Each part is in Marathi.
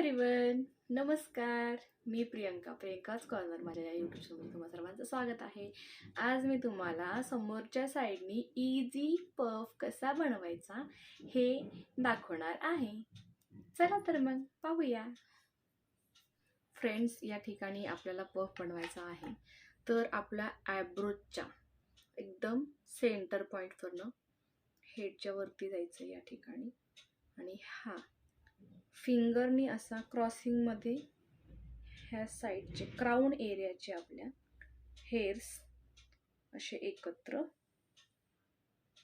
एव्हरीवन नमस्कार. मी प्रियंका प्रियंकाच कॉर्नर माझ्या या यूट्यूब चॅनलमध्ये तुम्हा सर्वांचं स्वागत आहे. आज मी तुम्हाला समोरच्या साईडनी इझी पफ कसा बनवायचा हे दाखवणार आहे. चला तर मग पाहूया. फ्रेंड्स या ठिकाणी आपल्याला पफ बनवायचा आहे. तर आपल्या ॲब्रोजच्या एकदम सेंटर पॉईंटवरनं हेडच्या वरती जायचं या ठिकाणी. आणि हा फिंगरनी असा क्रॉसिंगमध्ये ह्या साईडचे क्राऊन एरियाचे आपल्या हेअर्स असे एकत्र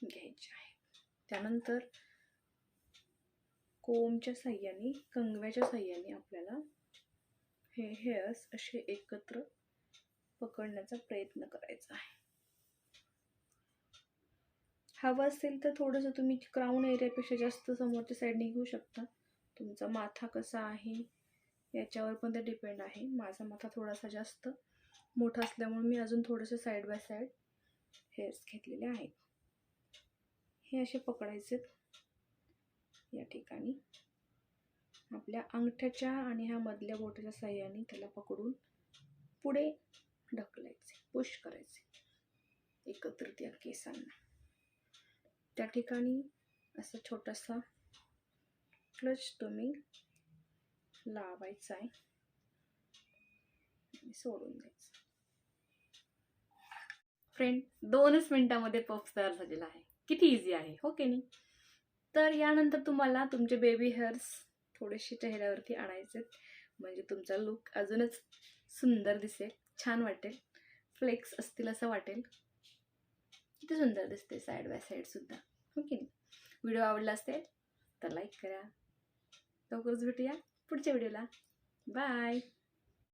घ्यायचे आहेत. त्यानंतर कोमच्या साह्याने कंगव्याच्या साह्याने आपल्याला हे हेअर्स असे एकत्र पकडण्याचा प्रयत्न करायचा आहे. हवं असेल तर थोडंसं तुम्ही क्राऊन एरियापेक्षा जास्त समोरच्या साईडने घेऊ शकता. तुमचा माथा कसा आहे याच्यावर पण ते डिपेंड आहे. माझा माथा थोडासा जास्त मोठा असल्यामुळे मी अजून थोडंसं साईड बाय साईड हेअर्स घेतलेले आहेत. हे असे पकडायचे या ठिकाणी. आपल्या अंगठ्याच्या आणि ह्या मधल्या बोटाच्या साह्याने त्याला पकडून पुढे ढकलायचे पुश करायचे. एकत्रित या केसांना. त्या ठिकाणी असा छोटासा क्लच तुम्ही लावायचा आहे. सोडून द्यायचं. फ्रेंड दोनच मिनिटामध्ये पफ तयार झालेला आहे. किती इझी आहे हो की नाही? तर यानंतर तुम्हाला तुमचे बेबी हेअर्स थोडेसे चेहऱ्यावरती आणायचे म्हणजे तुमचा लुक अजूनच सुंदर दिसेल छान वाटेल. फ्लेक्स असतील असं वाटेल. किती सुंदर दिसते साईड बाय साईडसुद्धा हो की नाही? व्हिडिओ आवडला असेल तर लाईक करा. लवकरच भेटूया पुढच्या व्हिडिओला. बाय.